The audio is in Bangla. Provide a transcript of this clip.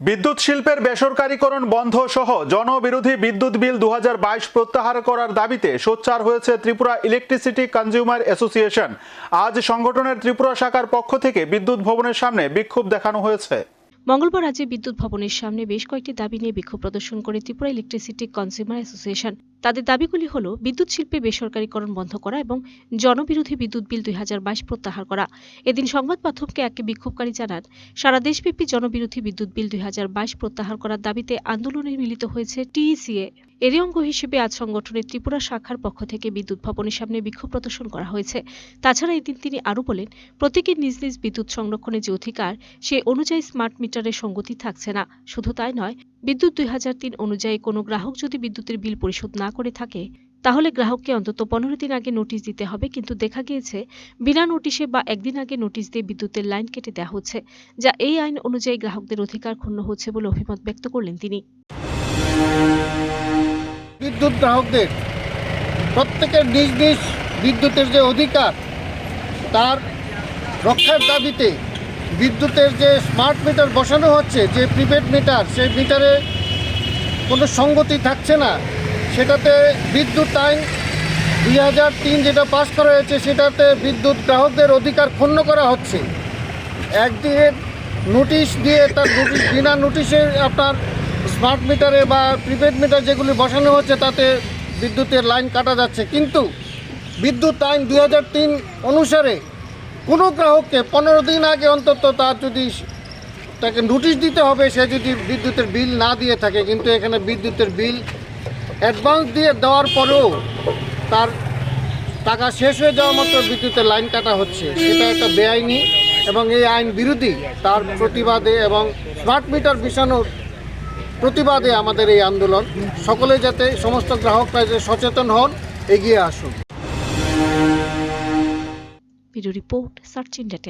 বিদ্যুৎ শিল্পের বেসরকারীকরণ বন্ধ সহ জনবিরোধী বিদ্যুৎ বিল দু হাজার বাইশ প্রত্যাহার করার দাবিতে সোচ্চার হয়েছে ত্রিপুরা ইলেকট্রিসিটি কনজিউমার অ্যাসোসিয়েশন। আজ সংগঠনের ত্রিপুরা শাখার পক্ষ থেকে বিদ্যুৎ ভবনের সামনে বিক্ষোভ দেখানো হয়েছে। মঙ্গলবার রাজ্যে বিদ্যুৎ ভবনের সামনে বেশ কয়েকটি দাবি নিয়ে বিক্ষোভ প্রদর্শন করে ত্রিপুরা ইলেকট্রিসিটি কনজিউমার অ্যাসোসিয়েশন তাদের দাবিগুলি হল, বিদ্যুৎ শিল্পে বেসরকারীকরণ বন্ধ করা এবং জনবিরোধী বিদ্যুৎ বিল দুই হাজার বাইশ প্রত্যাহার করা। এদিন সংবাদ মাধ্যমকে এক বিক্ষোভকারী জানান, সারা দেশব্যাপী জনবিরোধী বিদ্যুৎ বিল দুই হাজার বাইশ প্রত্যাহার করার দাবিতে আন্দোলনে মিলিত হয়েছে টিইসিএ এরই অঙ্গ হিসেবে আজ সংগঠনের ত্রিপুরা শাখার পক্ষ থেকে বিদ্যুৎ ভবনের সামনে বিক্ষোভ প্রদর্শন করা হয়েছে। তাছাড়া এদিন তিনি আরও বলেন প্রত্যেকের নিজ নিজ বিদ্যুৎ সংরক্ষণের যে অধিকার, সে অনুযায়ী স্মার্ট মিটারের সঙ্গতি থাকছে না। শুধু তাই নয়, বিদ্যুৎ দুই হাজার তিন অনুযায়ী কোনো গ্রাহক যদি বিদ্যুতের বিল পরিশোধ না করে থাকে, তাহলে গ্রাহককে অন্তত পনেরো দিন আগে নোটিশ দিতে হবে। কিন্তু দেখা গিয়েছে, বিনা নোটিশে বা একদিন আগে নোটিশ দিয়ে বিদ্যুতের লাইন কেটে দেওয়া হচ্ছে, যা এই আইন অনুযায়ী গ্রাহকদের অধিকার ক্ষুণ্ণ হচ্ছে বলে অভিমত ব্যক্ত করলেন তিনি। বিদ্যুৎ গ্রাহকদের, প্রত্যেকের নিজ নিজ বিদ্যুতের যে অধিকার, তার রক্ষার দাবিতে বিদ্যুতের যে স্মার্ট মিটার বসানো হচ্ছে, যে প্রিপেড মিটার সেই মিটারে কোনো সঙ্গতি থাকছে না। সেটাতে বিদ্যুৎ আইন দুই হাজার তিন যেটা পাস করা হয়েছে, সেটাতে বিদ্যুৎ গ্রাহকদের অধিকার ক্ষুণ্ণ করা হচ্ছে। একদিকে নোটিশ দিয়ে তার নোটিশ বিনা নোটিশে আপনার স্মার্ট মিটারে বা প্রিপেড মিটার যেগুলি বসানো হচ্ছে, তাতে বিদ্যুতের লাইন কাটা যাচ্ছে। কিন্তু বিদ্যুৎ আইন দু হাজার তিন অনুসারে কোনো গ্রাহককে পনেরো দিন আগে অন্তত তার যদি তাকে নোটিশ দিতে হবে, সে যদি বিদ্যুতের বিল না দিয়ে থাকে। কিন্তু এখানে বিদ্যুতের বিল অ্যাডভান্স দিয়ে দেওয়ার পরেও তার টাকা শেষ হয়ে যাওয়া মাত্র বিদ্যুতের লাইন কাটা হচ্ছে। সেটা একটা বেআইনি এবং এই আইন বিরোধী। তার প্রতিবাদে এবং স্মার্ট মিটার বিছানোর প্রতিবাদে আমাদের এই আন্দোলন। সকলে যাতে সমস্ত গ্রাহকরা যাতে সচেতন হন, এগিয়ে আসুন। Report, search India